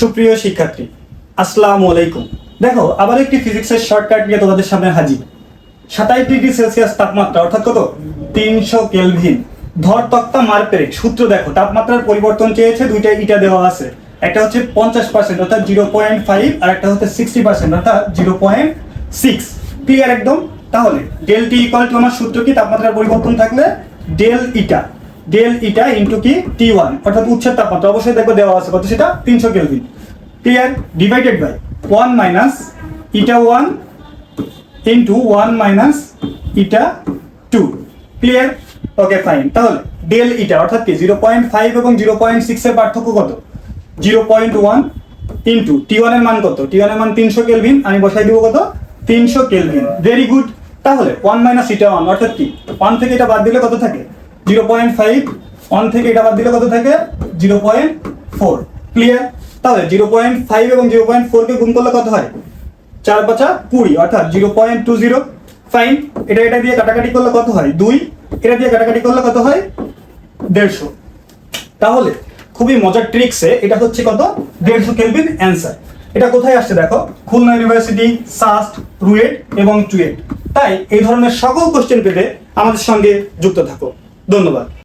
সুপ্রিয় শিক্ষার্থী, আসসালামু আলাইকুম। দেখো, আবার একটি ফিজিক্সের শর্টকাট নিয়ে তোমাদের সামনে হাজির। সাতাইশ ডিগ্রি সেলসিয়াস তাপমাত্রা, অর্থাৎ কত? তিনশো কেলভিন। ধর, তক্তা মার্পেরিক সূত্র দেখো, তাপমাত্রার পরিবর্তন চেয়েছে দুইটা ইটা দেওয়া আছে। একটা হচ্ছে পঞ্চাশ পার্সেন্ট অর্থাৎ জিরো পয়েন্ট ফাইভ, আর একটা হচ্ছে সিক্সটি পার্সেন্ট অর্থাৎ জিরো পয়েন্ট সিক্স। ক্লিয়ার একদম? তাহলে, ডেল টি ইকুয়াল টু আমার সূত্র কি? তাপমাত্রার পরিবর্তন থাকলে, del eta. Del eta into কি? টি ওয়ান অর্থাৎ উচ্ছেদ তাপমাত্রা। অবশ্যই দেখো দেওয়া আছে কত সেটা? তিনশো kelvin clear divided by one minus eta one into one minus eta two clear okay fine তাহলে ডেল ইটা অর্থাৎ কি? জিরো পয়েন্ট ফাইভ এবং জিরো পয়েন্ট সিক্সের পার্থক্য কত? Zero point one into T ওয়ানের মান কত? টি ওয়ানের মান তিনশো কেলভিন আমি বসাই দিব কত? তিনশো কেলভিন ভেরি গুড তাহলে ওয়ান মাইনাস ইটা ওয়ান অর্থাৎ কি? ওয়ান থেকে এটা বাদ দিলে কত থাকে? জিরো পয়েন্ট ফাইভ ওয়ান থেকে এটা বাদ দিলে কত থাকে? Zero point four. ক্লিয়ার তাহলে জিরো পয়েন্ট ফাইভ এবং জিরো পয়েন্ট ফোরকে গুণ করলে কত হয়? চার পাঁচা কুড়ি, অর্থাৎ zero point two zero. Fine এটা এটা দিয়ে কাটাকাটি করলে কত হয়? দুই। এটা দিয়ে কাটাকাটি করলে কত হয়? দেড়শো। তাহলে খুবই মজার ট্রিক্সে এটা হচ্ছে কত? দেড়শো কেলভিন অ্যান্সার এটা কোথায় আসছে দেখো? খুলনা ইউনিভার্সিটি সাস্ট রুয়েট এবং চুয়েট তাই এই ধরনের সকল কোশ্চেন পেতে আমাদের সঙ্গে যুক্ত থাকো। ধন্যবাদ।